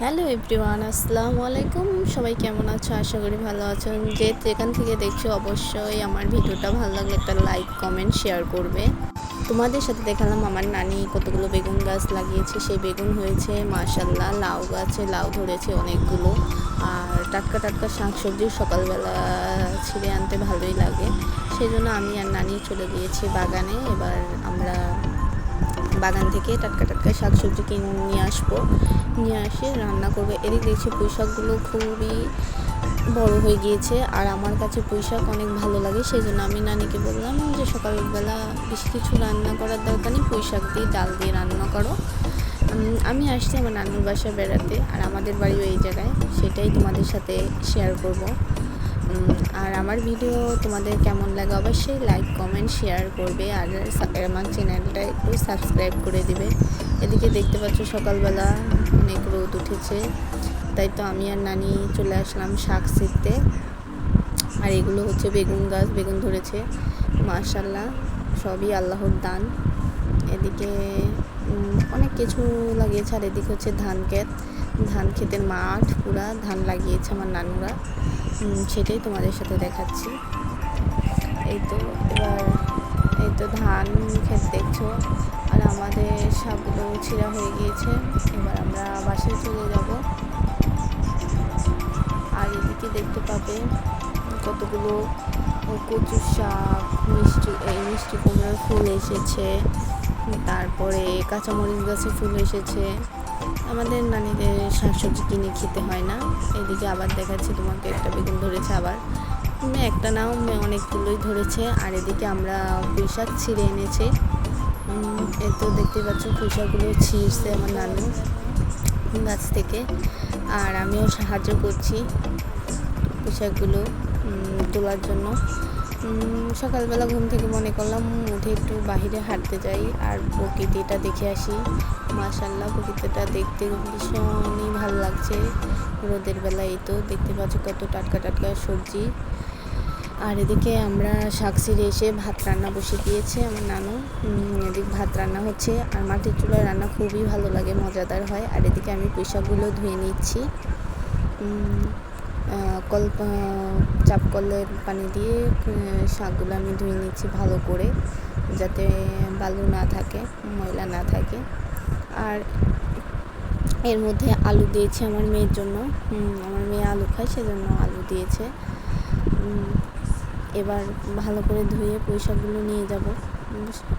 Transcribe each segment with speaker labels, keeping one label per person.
Speaker 1: Hello everyone, আসসালামু আলাইকুম। সবাই কেমন আছো? আশা করি ভালো আছো। যে যেখান থেকে দেখছ, অবশ্যই আমার ভিডিওটা ভালো লাগলে একটা লাইক, কমেন্ট, শেয়ার করবে। তোমাদের সাথে দেখালাম আমার নানি কতগুলো বেগুন গাছ লাগিয়েছে। সেই বেগুন হয়েছে মাশাল্লাহ লাউ গাছে লাউ ধরেছে অনেকগুলো। আর টাটকা টাটকা শাক সবজি সকালবেলা ছিঁড়ে আনতে ভালোই লাগে। সেই জন্য আমি আর নানি চলে গিয়েছি বাগানে। এবার আমরা বাগান থেকে টাটকা টাটকা শাক সবজি কিনে নিয়ে আসব। নিয়ে আসে, রান্না করব। এদিক দেখছি পুঁই শাকগুলো খুবই বড় হয়ে গিয়েছে আর আমার কাছে পুঁই শাক অনেক ভালো লাগে। সেই জন্য আমি নানিকে বললাম যে সকালবেলা বেশি কিছু রান্না করার দরকার নেই পুঁই শাক দিয়ে, ডাল দিয়ে রান্না করো। আমি আসছি আমার নানুর বাসা বেড়াতে আর আমাদের বাড়িও এই জায়গায়। সেটাই তোমাদের সাথে শেয়ার করব। আর আমার ভিডিও তোমাদের কেমন লাগে অবশ্যই লাইক কমেন্ট শেয়ার করবে। আর আমার চ্যানেলটা একটু সাবস্ক্রাইব করে দিবে। এদিকে দেখতে পাচ্ছ সকালবেলা অনেক রোদ উঠেছে। তাই তো আমি আর নানি চলে আসলাম শাক ছিঁড়তে। আর এগুলো হচ্ছে বেগুন গাছ, বেগুন ধরেছে। মার্শাল্লাহ সবই আল্লাহর দান। এদিকে অনেক কিছু লাগিয়েছে। আর এদিকে হচ্ছে ধান ক্ষেত। ধান ক্ষেতের মাঠ পুরা, ধান লাগিয়েছে আমার নানুরা। সেটাই তোমাদের সাথে দেখাচ্ছি। এই তো, এবার এই তো ধান ক্ষেত দেখছ, আর আমাদের সবগুলো ছিঁড়া হয়ে গিয়েছে। এবার আমরা বাসায় চলে যাব। আর এদিকে দেখতে পাবে কতগুলো কচু শাক, মিষ্টি, এই মিষ্টি কুমড়ার ফুল এসেছে। তারপরে কাঁচামরিচ গাছে ফুল এসেছে। আমাদের নানিদের শাকসবজি কিনে খেতে হয় না। এদিকে আবার দেখাচ্ছি তোমাকে একটা বেগুন ধরেছে আবার। একটা নাও অনেকগুলোই ধরেছে। আর এদিকে আমরা পুঁই শাক ছিঁড়ে এনেছে। তো দেখতে পাচ্ছ পুঁই শাকগুলো ছিঁড়ছে আমার নানু গাছ থেকে। আর আমিও সাহায্য করছি পুঁই শাকগুলো তোলার জন্য। সকালবেলা ঘুম থেকে মনে করলাম উঠে একটু বাহিরে হাঁটতে যাই আর প্রকৃতিটা দেখে আসি। মাশাল্লাহ প্রকৃতিটা দেখতে ভীষণই ভালো লাগছে। রোদের বেলা এই তো দেখতে পাচ্ছ কত টাটকা টাটকা সবজি। আর এদিকে আমরা শাক সিঁড়ে এসে ভাত রান্না বসে দিয়েছে আমার নানু। এদিক ভাত রান্না হচ্ছে আর মাটির চুলায় রান্না খুবই ভালো লাগে, মজাদার হয়। আর এদিকে আমি পোশাকগুলো ধুয়ে নিচ্ছি। কল চাপ কলের পানি দিয়ে শাকগুলো আমি ধুয়ে নিচ্ছি ভালো করে, যাতে বালু না থাকে, ময়লা না থাকে। আর এর মধ্যে আলু দিয়েছে আমার মেয়ের জন্য। আমার মেয়ে আলু খায়, সেজন্য আলু দিয়েছে। এবার ভালো করে ধুয়ে পয়সাগুলো নিয়ে যাব।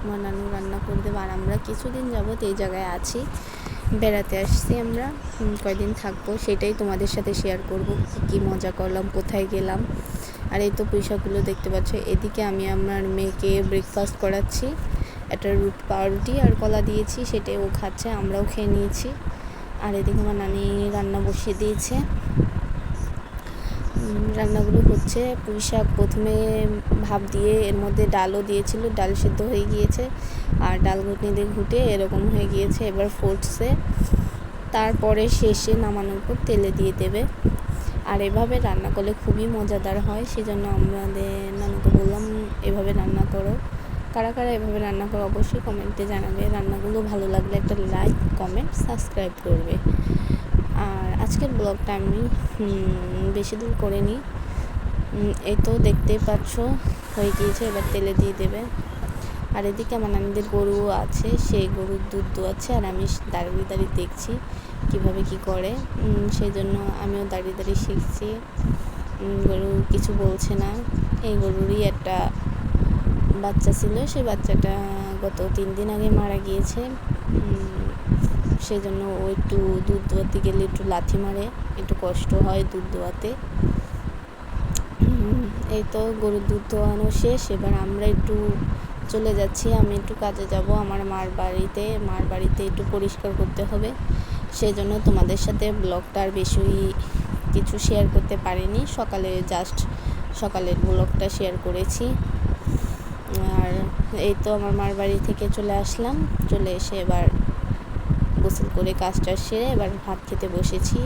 Speaker 1: আমার নানু রান্না করে দেবো আর আমরা কিছুদিন যাবৎ এই জায়গায় আছি। বেড়াতে আসছি আমরা। কয়দিন থাকব সেটাই তোমাদের সাথে শেয়ার করব। কী কী মজা করলাম, কোথায় গেলাম। আর এই তো পেশাগুলো দেখতে পাচ্ছ, এদিকে আমি আমার মেয়েকে ব্রেকফাস্ট করাচ্ছি। একটা রুট পাউরুটি আর কলা দিয়েছি, সেটাই ও খাচ্ছে, আমরাও খেয়ে নিয়েছি। আর এদিকে আমার নানি রান্না বসিয়ে দিয়েছে। রান্নাগুলো হচ্ছে। পুঁই শাক প্রথমে ভাপ দিয়ে এর মধ্যে ডালও দিয়েছিল, ডাল সিদ্ধ হয়ে গিয়েছে। আর ডাল ঘুটনি দিয়ে ঘুটে এরকম হয়ে গিয়েছে এবার ফুটছে। তারপরে শেষে নামানোর পর তেলে দিয়ে দেবে। আর এভাবে রান্না করলে খুবই মজাদার হয়, সেজন্য আমাদের নানুকে বললাম, এভাবে রান্না করো। কারা কারা এভাবে রান্না করো অবশ্যই কমেন্টে জানাবে। রান্নাগুলো ভালো লাগলে একটা লাইক, কমেন্ট, সাবস্ক্রাইব করবে। আজকের ব্লগটা আমি বেশি দূর করে নিই এই তো দেখতেই পাচ্ছ, হয়ে গিয়েছে, এবার তেলে দিয়ে দেবে। আর এদিকে আমার নানিদের গরু আছে, সেই গরুর দুধ দোয়াচ্ছে আর আমি দাঁড়িয়ে দাঁড়িয়ে দেখছি কীভাবে কি করে। সেই জন্য আমিও দাঁড়িয়ে দাঁড়িয়ে শিখছি। গরু কিছু বলছে না। এই গরুরই একটা বাচ্চা ছিল, সেই বাচ্চাটা গত তিন দিন আগে মারা গিয়েছে। সেই জন্য ও একটু দুধ দোয়াতে গেলে একটু লাথি মারে, একটু কষ্ট হয় দুধ দোয়াতে এই তো গরুর দুধ দোয়ানো শেষ, এবার আমরা একটু চলে যাচ্ছি, আমি একটু কাজে যাব, আমার মার বাড়িতে মার বাড়িতে একটু পরিষ্কার করতে হবে। সেই জন্য তোমাদের সাথে ব্লগটা আর বেশি কিছু শেয়ার করতে পারিনি, সকালে জাস্ট সকালের ব্লগটা শেয়ার করেছি। আর এই তো আমার মার বাড়ি থেকে চলে আসলাম, চলে এসে এবার গোসল করে কাজটা সেরে এবার ভাত খেতে বসেছি।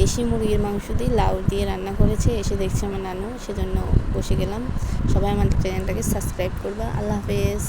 Speaker 1: দেশি মুরগির মাংস দিয়ে লাউ দিয়ে রান্না করেছে, এসে দেখছে আমার নানু, সেজন্য বসে গেলাম। সবাই আমার চ্যানেলটাকে সাবস্ক্রাইব করবা। আল্লাহ হাফেজ।